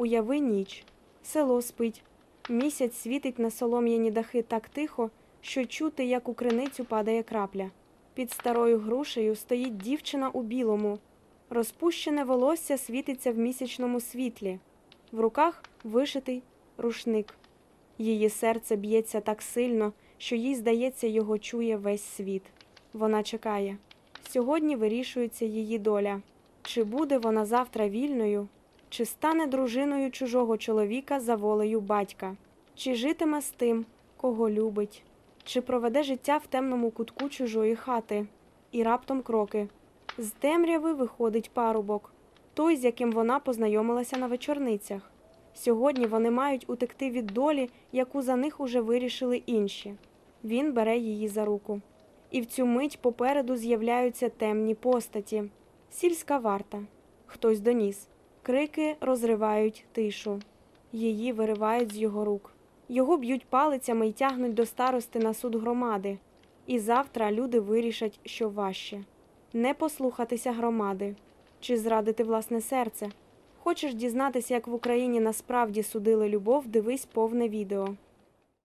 Уяви ніч. Село спить. Місяць світить на солом'яні дахи так тихо, що чути, як у криницю падає крапля. Під старою грушею стоїть дівчина у білому. Розпущене волосся світиться в місячному світлі. В руках вишитий рушник. Її серце б'ється так сильно, що їй здається, його чує весь світ. Вона чекає. Сьогодні вирішується її доля. Чи буде вона завтра вільною, чи стане дружиною чужого чоловіка за волею батька, чи житиме з тим, кого любить, чи проведе життя в темному кутку чужої хати, і раптом кроки. З темряви виходить парубок, той, з яким вона познайомилася на вечорницях. Сьогодні вони мають утекти від долі, яку за них уже вирішили інші. Він бере її за руку. І в цю мить попереду з'являються темні постаті. Сільська варта. Хтось доніс. Крики розривають тишу. Її виривають з його рук. Його б'ють палицями і тягнуть до старости на суд громади. І завтра люди вирішать, що важче не послухатися громади чи зрадити власне серце. Хочеш дізнатися, як в Україні насправді судили любов, дивись повне відео.